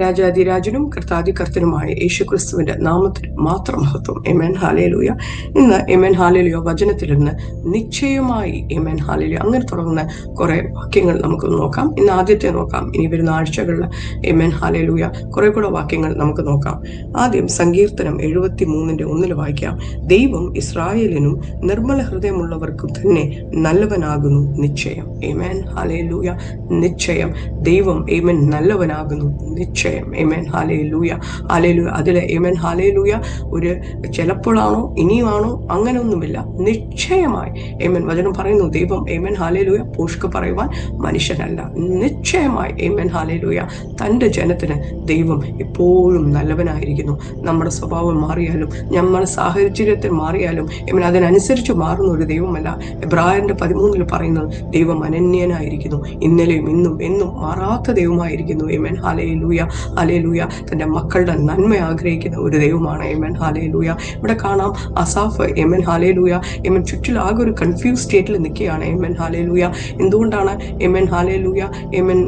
രാജാതിരാജനും കർത്താതികർത്തനുമായ യേശുക്രിസ്തുവിന്റെ നാമത്തിൽ മാത്രം മഹത്വം. എമൻ ഹാലേലൂയ ഇന്ന് എമൻ വചനത്തിൽ നിന്ന് നിശ്ചയമായി എമൻ ഹാലേലുയ അങ്ങനെ തുടങ്ങുന്ന കുറെ വാക്യങ്ങൾ നമുക്ക് നോക്കാം. ഇന്ന് ആദ്യത്തെ നോക്കാം. ഇനി വരുന്ന ആഴ്ചകളിൽ എമൻ ഹാലേലൂയ കുറെ കൂടെ വാക്യങ്ങൾ നമുക്ക് നോക്കാം. ആദ്യം സങ്കീർത്തനം എഴുപത്തി മൂന്നിന്റെ ഒന്നിൽ വായിക്കാം. ദൈവം ഇസ്രായേലിനും നിർമ്മല ഹൃദയമുള്ളവർക്കും തന്നെ നല്ലവനാകുന്നു. നിശ്ചയം. എമൻ ഹാലേലൂയ നിശ്ചയം. ദൈവം ഏമൻ നല്ലവനാകുന്നു. നിശ്ചയം. ഏമൻ ഹാലേ ലൂയ ഹാലേ ലൂയ അതിൽ ഏമൻ ഹാലേ ലൂയ ഒരു ചിലപ്പോഴാണോ ഇനിയുമാണോ അങ്ങനെയൊന്നുമില്ല. നിശ്ചയമായി ഏമൻ വചനം പറയുന്നു ദൈവം ഏമൻ ഹാലേ ലൂയ പോഷ്ക പറയുവാൻ മനുഷ്യനല്ല. നിശ്ചയമായി ഏമൻ ഹാലേ ലൂയ തന്റെ ജനത്തിന് ദൈവം എപ്പോഴും നല്ലവനായിരിക്കുന്നു. നമ്മുടെ സ്വഭാവം മാറിയാലും നമ്മുടെ സാഹചര്യത്തിൽ മാറിയാലും ഏമൻ അതിനനുസരിച്ച് മാറുന്ന ഒരു ദൈവമല്ല. എബ്രാഹിന്റെ പതിമൂന്നിൽ പറയുന്നത് ദൈവം അനന്യനായിരിക്കുന്നു. ഇന്നലെയും ഇന്നും എന്നും മാറാത്ത ദൈവമായിരിക്കുന്നു. ഏമൻ ഹാലേ ലൂയ ഹാലേ ലൂയ തന്റെ മക്കളുടെ നന്മ ആഗ്രഹിക്കുന്ന ഒരു ദൈവമാണ്. എമൻ ഹാലേലൂയ ഇവിടെ കാണാം അസാഫ്. എമൻ ഹാലേലൂയ എമൻ ചുറ്റിലും ആകെ ഒരു കൺഫ്യൂസ് സ്റ്റേറ്റിൽ നിൽക്കുകയാണ്. എമൻ ഹാലേലൂയ എന്തുകൊണ്ടാണ്? എമൻ ഹാലേലൂയ എമൻ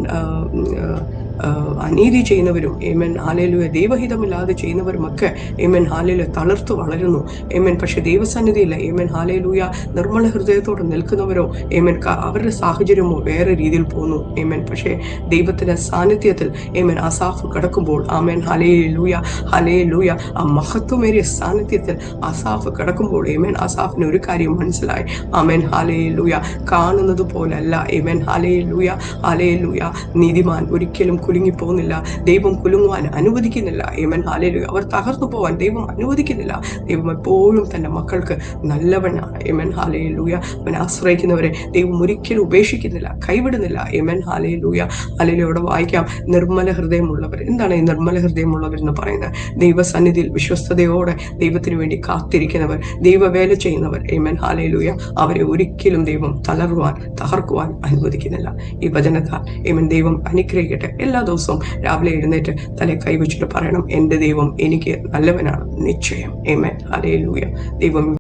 അനീതി ചെയ്യുന്നവരും ഏമൻ ഹാലയിലു ദൈവഹിതമില്ലാതെ ചെയ്യുന്നവരുമൊക്കെ ഏമൻ ഹാലയിൽ തളർത്തു വളരുന്നു. ഏമൻ പക്ഷെ ദൈവസന്നിധിയില്ല. ഏമൻ ഹാലയിലൂയ നിർമ്മല ഹൃദയത്തോടെ നിൽക്കുന്നവരോ ഏമൻ ക- അവരുടെ സാഹചര്യമോ വേറെ രീതിയിൽ പോകുന്നു. ഏമൻ പക്ഷേ ദൈവത്തിന്റെ സാന്നിധ്യത്തിൽ ഏമൻ അസാഫ് കിടക്കുമ്പോൾ ആമേൻ ഹലയിലൂയ ഹലയിലൂയ ഹലേ ലൂയ ആ മഹത്വമേറിയ സാന്നിധ്യത്തിൽ അസാഫ് കിടക്കുമ്പോൾ ഏമൻ അസാഫിന് ഒരു കാര്യം മനസ്സിലായി. ആമേൻ ഹാലയിലൂയ ലൂയ കാണുന്നത് പോലല്ല. ഏമൻ ഹാലയിലൂയ ഹലയിലൂയ ഹലേ നീതിമാൻ ഒരിക്കലും കുലുങ്ങി പോകുന്നില്ല ദൈവം കുലുങ്ങുവാൻ അനുവദിക്കുന്നില്ല. ഏമൻ ഹാലേലു അവർ തകർന്നു പോവാൻ ദൈവം അനുവദിക്കുന്നില്ല. ദൈവം എപ്പോഴും തന്റെ മക്കൾക്ക് നല്ലവനാണ്. ഏമൻ ഹാലേ ലൂയ അവൻ ആശ്രയിക്കുന്നവരെ ദൈവം ഒരിക്കലും ഉപേക്ഷിക്കുന്നില്ല. കൈവിടുന്നില്ല. ഏമൻ ഹാലേ ലൂയ ഇവിടെ വായിക്കാം. നിർമ്മല ഹൃദയമുള്ളവർ. എന്താണ് ഈ നിർമ്മല ഹൃദയമുള്ളവർ എന്ന് പറയുന്നത്? ദൈവസന്നിധിയിൽ വിശ്വസ്തയോടെ ദൈവത്തിന് വേണ്ടി കാത്തിരിക്കുന്നവർ ദൈവവേല ചെയ്യുന്നവർ. ഏമൻ ഹാലേ ലൂയ അവരെ ഒരിക്കലും ദൈവം തളർവാൻ തകർക്കുവാൻ അനുവദിക്കുന്നില്ല. ഈ വചനത്താൽ ഏമൻ ദൈവം അനുഗ്രഹിക്കട്ടെ. എല്ലാ ദിവസവും രാവിലെ എഴുന്നേറ്റ് തലേ കൈവച്ചിട്ട് പറയണം എന്റെ ദൈവം എനിക്ക് നല്ലവനാണ്. നിശ്ചയം. ഏമേ ലൂയ ദൈവം